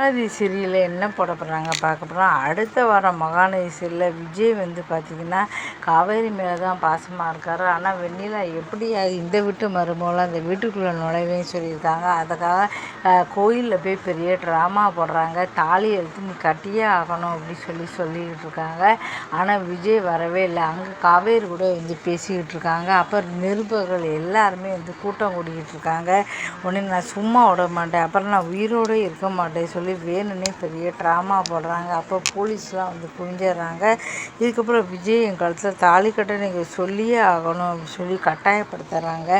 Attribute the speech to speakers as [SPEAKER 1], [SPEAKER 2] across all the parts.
[SPEAKER 1] மகாநதி சீரியலில் என்ன போட போகிறாங்க பார்க்க போகிறோம் அடுத்த வாரம் மகாநதி சீரியலில் விஜய் வந்து பார்த்திங்கன்னா காவேரி மேலே தான் பாசமாக இருக்கார். ஆனால் வெண்ணிலா எப்படி அது இந்த வீட்டு மருமகளும் அந்த வீட்டுக்குள்ளே நுழைவேன்னு சொல்லியிருக்காங்க. அதுக்காக கோயிலில் போய் பெரிய ட்ராமா போடுறாங்க. தாலி எடுத்து நீ கட்டியே ஆகணும் அப்படின்னு சொல்லி சொல்லிக்கிட்டு இருக்காங்க. ஆனால் விஜய் வரவே இல்லை. அங்கே காவேரி கூட வந்து பேசிக்கிட்டு இருக்காங்க. அப்புறம் நிருபர்கள் எல்லாருமே வந்து கூட்டம் கூட்டிக்கிட்டு இருக்காங்க. உடனே நான் சும்மா விட மாட்டேன். அப்புறம் நான் உயிரோடு இருக்க மாட்டேன் சொல்லி வேணும்னே பெரிய ட்ராமா போடுறாங்க. அப்போ போலீஸ்லாம் வந்து குவிஞ்சிடுறாங்க இதுக்கப்புறம் விஜய் என் காலத்தில் தாலி கட்ட நீங்கள் சொல்லியே ஆகணும். அப்படின்னு சொல்லி கட்டாயப்படுத்துகிறாங்க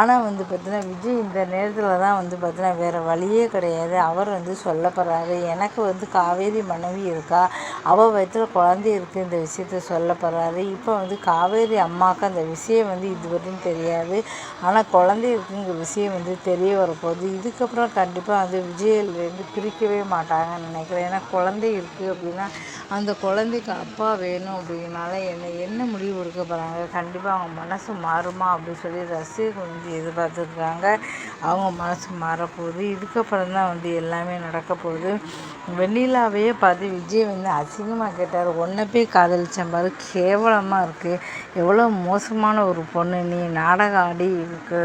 [SPEAKER 1] ஆனால் வந்து பார்த்தீங்கன்னா விஜய் இந்த நேரத்தில் தான் வந்து பார்த்தீங்கன்னா வேறு வழியே கிடையாது. அவர் வந்து சொல்ல போகிறாரு எனக்கு வந்து காவேரி மனைவி இருக்கா? அவள் வயிற்றில் குழந்தை இருக்குது இந்த விஷயத்த சொல்ல போகிறாரு இப்போ வந்து காவேரி அம்மாவுக்கு அந்த விஷயம் வந்து இதுவரையும் தெரியாது. ஆனால் குழந்தை இருக்குங்கிற விஷயம் வந்து தெரிய வரப்போகுது. இதுக்கப்புறம் கண்டிப்பாக வந்து விஜயிலேருந்து பிரிக்கவே மாட்டாங்கன்னு நினைக்கிறேன். ஏன்னா குழந்தை இருக்குது அப்படின்னா அந்த குழந்தைக்கு அப்பா வேணும் அப்படின்னால என்ன என்ன முடிவு எடுக்க போகிறாங்க கண்டிப்பாக அவங்க மனசு மாறுமா அப்படின்னு சொல்லி ரசிகர்கள் வந்து எதிர்பார்த்துருக்காங்க. அவங்க மனசு மாறப்போகுது. இதுக்கப்புறம் தான் வந்து எல்லாமே நடக்க போகுது. வெண்ணிலாவையே பார்த்து விஜய் வந்து அசிங்கமாக கேட்டார். ஒன்றை போய் காதலிச்ச மாதிரி கேவலமாக இருக்குது எவ்வளோ மோசமான ஒரு பொண்ணு. நீ நாடகம் ஆடி இருக்கு.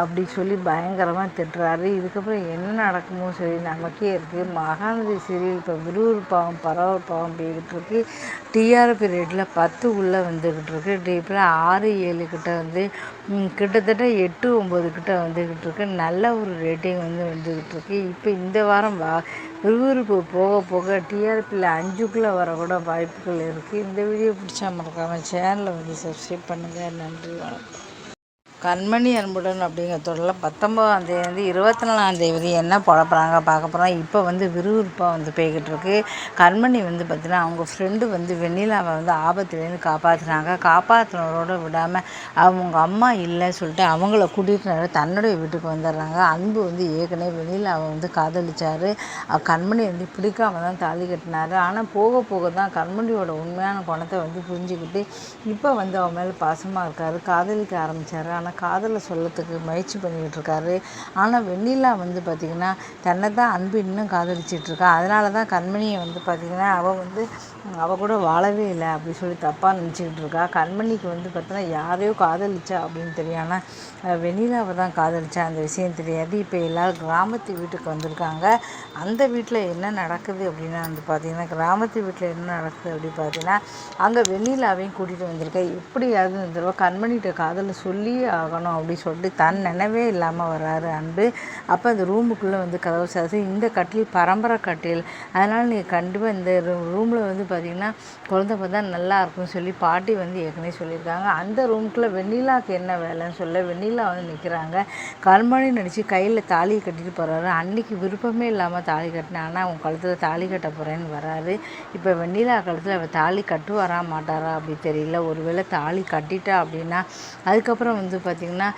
[SPEAKER 1] அப்படி சொல்லி பயங்கரமாக திட்டுறாரு. இதுக்கப்புறம் என்ன நடக்குமோ சொல்லி நமக்கே இருக்குது மகாநதி சீரியல் இப்போ விறுவிறுப்பாகவும் பரபரப்பாகவும் போய்கிட்டு இருக்கு டிஆர்பி ரேட்டில் பத்து உள்ளே வந்துக்கிட்டு இருக்கு டீப்பில் ஆறு ஏழு கிட்ட வந்து கிட்டத்தட்ட எட்டு ஒம்பது கிட்ட வந்துக்கிட்டு இருக்கு நல்ல ஒரு ரேட்டிங் வந்து வந்துக்கிட்டு இருக்கு இப்போ இந்த வாரம் வா விறுவிறுப்பு போக போக டிஆர்பியில் அஞ்சுக்குள்ளே வரக்கூட வாய்ப்புகள் இருக்குது இந்த வீடியோ பிடிச்சா மறக்காமல் சேனலை வந்து சப்ஸ்கிரைப் பண்ணுங்கள் நன்றி வணக்கம். கண்மணி அன்புடன் அப்படிங்கிற தொடரில் பத்தொம்போதாம் தேதி இருபத்தி நாலாம் தேதி என்ன போட பார்க்க போகிறோம் இப்போ வந்து விறுவிறுப்பாக வந்து போய்கிட்டு இருக்கு. கண்மணி வந்து பார்த்திங்கன்னா அவங்க ஃப்ரெண்டு வந்து வெண்ணிலாவை வந்து ஆபத்துலேருந்து காப்பாற்றுனாங்க காப்பாற்றினவரோட விடாமல் அவங்க அம்மா இல்லைன்னு சொல்லிட்டு அவங்கள கூட்டிகிட்டு தன்னுடைய வீட்டுக்கு வந்துடுறாங்க. அன்பு வந்து ஏற்கனவே வெண்ணிலாவை வந்து காதலிச்சார். கண்மணி வந்து பிடிக்காம தான் தாலி கட்டினார். ஆனால் போக போக தான் கண்மணியோட உண்மையான குணத்தை வந்து புரிஞ்சுக்கிட்டு இப்போ வந்து அவன் மேலே பாசமாக இருக்கார். காதலிக்க ஆரம்பித்தார் ஆனால் தன்னை காதலை சொல்லத்துக்கு முயற்சி பண்ணிக்கிட்டு இருக்காரு ஆனால் வெண்ணிலா வந்து பார்த்திங்கன்னா தன்னை தான் அன்பு இன்னும் காதலிச்சிட்ருக்கா அதனால தான் கண்மணியை வந்து பார்த்திங்கன்னா அவள் வந்து அவள் கூட வாழவே இல்லை அப்படின்னு சொல்லி தப்பாக நினச்சிக்கிட்டு இருக்கா கண்மணிக்கு வந்து பார்த்தோன்னா யாரையோ காதலிச்சா அப்படின்னு தெரியும். ஆனால் வெண்ணிலாவை தான் காதலிச்சா அந்த விஷயம் தெரியாது. இப்போ எல்லோரும் கிராமத்து வீட்டுக்கு வந்திருக்காங்க. அந்த வீட்டில் என்ன நடக்குது அப்படின்னா வந்து பார்த்திங்கன்னா கிராமத்து வீட்டில் என்ன நடக்குது அப்படின்னு பார்த்தீங்கன்னா அங்கே வெண்ணிலாவையும் கூட்டிகிட்டு வந்திருக்கேன் எப்படியாவது இந்த தடவை கண்மணிகிட்ட காதலை சொல்லி ஆகணும் அப்படின்னு சொல்லிட்டு தன் நினைவே இல்லாமல் வராரு அன்பு. அப்போ அந்த ரூமுக்குள்ளே வந்து கதவு சாத்து இந்த கட்டில் பரம்பரை கட்டில். அதனால் நீங்கள் கண்டிப்பாக இந்த ரூமில் வந்து பார்த்திங்கன்னா குழந்த பார்த்தா நல்லா இருக்கும்னு சொல்லி பாட்டி வந்து ஏற்கனவே சொல்லியிருக்காங்க. அந்த ரூமுக்குள்ளே வெண்ணிலாவுக்கு என்ன வேலைன்னு சொல்ல வெண்ணிலா வந்து நிற்கிறாங்க கல்மணி நடித்து கையில் தாலியை கட்டிட்டு போகிறாரு அன்றைக்கி விருப்பமே இல்லாமல் தாலி கட்டினேன். ஆனால் அவன் கழுத்தில் தாலி கட்ட போகிறேன்னு வராரு. இப்போ வெண்ணிலா கழுத்தில் அவள் தாலி கட்டு வரா மாட்டாரா அப்படி தெரியல. ஒருவேளை தாலி கட்டிட்டா அப்படின்னா அதுக்கப்புறம் வந்து பார்த்திங்கன்னா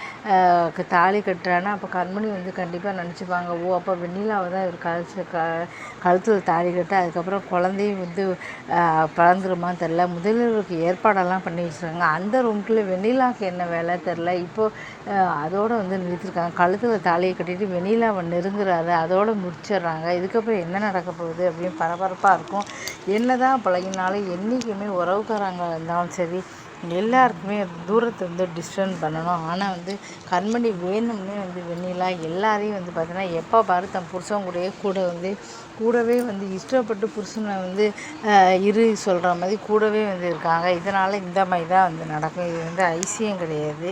[SPEAKER 1] தாலி கட்டுறான்னா அப்போ கண்மணி வந்து கண்டிப்பாக நினச்சிப்பாங்க ஓ அப்போ வெண்ணிலாவை தான் இவர் கழுத்து க கழுத்தில் தாலி கட்ட அதுக்கப்புறம் குழந்தையும் வந்து பிறந்துருமான்னு தெரில முதலியவருக்கு ஏற்பாடெல்லாம் பண்ணி வச்சுருக்காங்க. அந்த ரூம்குள்ளே வெண்ணிலாவுக்கு என்ன வேலை தெரில இப்போது அதோடு வந்து நிறுத்திருக்காங்க. கழுத்தில் தாலியை கட்டிட்டு வெண்ணிலாவை நெருங்குறாரு. அதோடு முடிச்சிடுறாங்க. இதுக்கப்புறம் என்ன நடக்க போகுது அப்படின்னு பரபரப்பாக இருக்கும். என்ன தான் பழகினாலும் என்றைக்குமே உறவுக்காரங்க இருந்தாலும் சரி எல்லாருக்குமே தூரத்தை வந்து டிஸ்டன் பண்ணணும். ஆனால் வந்து கண்மணி வேணும்னே வந்து வெண்ணிலா எல்லாரையும் வந்து பார்த்தீங்கன்னா எப்போ பாரு தன் புருஷன் கூடயே கூட வந்து கூடவே வந்து இஷ்டப்பட்டு புருஷனை வந்து இரு சொல்கிற மாதிரி கூடவே வந்து இருக்காங்க. இதனால் இந்த மாதிரி தான் வந்து நடக்கும். இது வந்து ஐசியம் கிடையாது.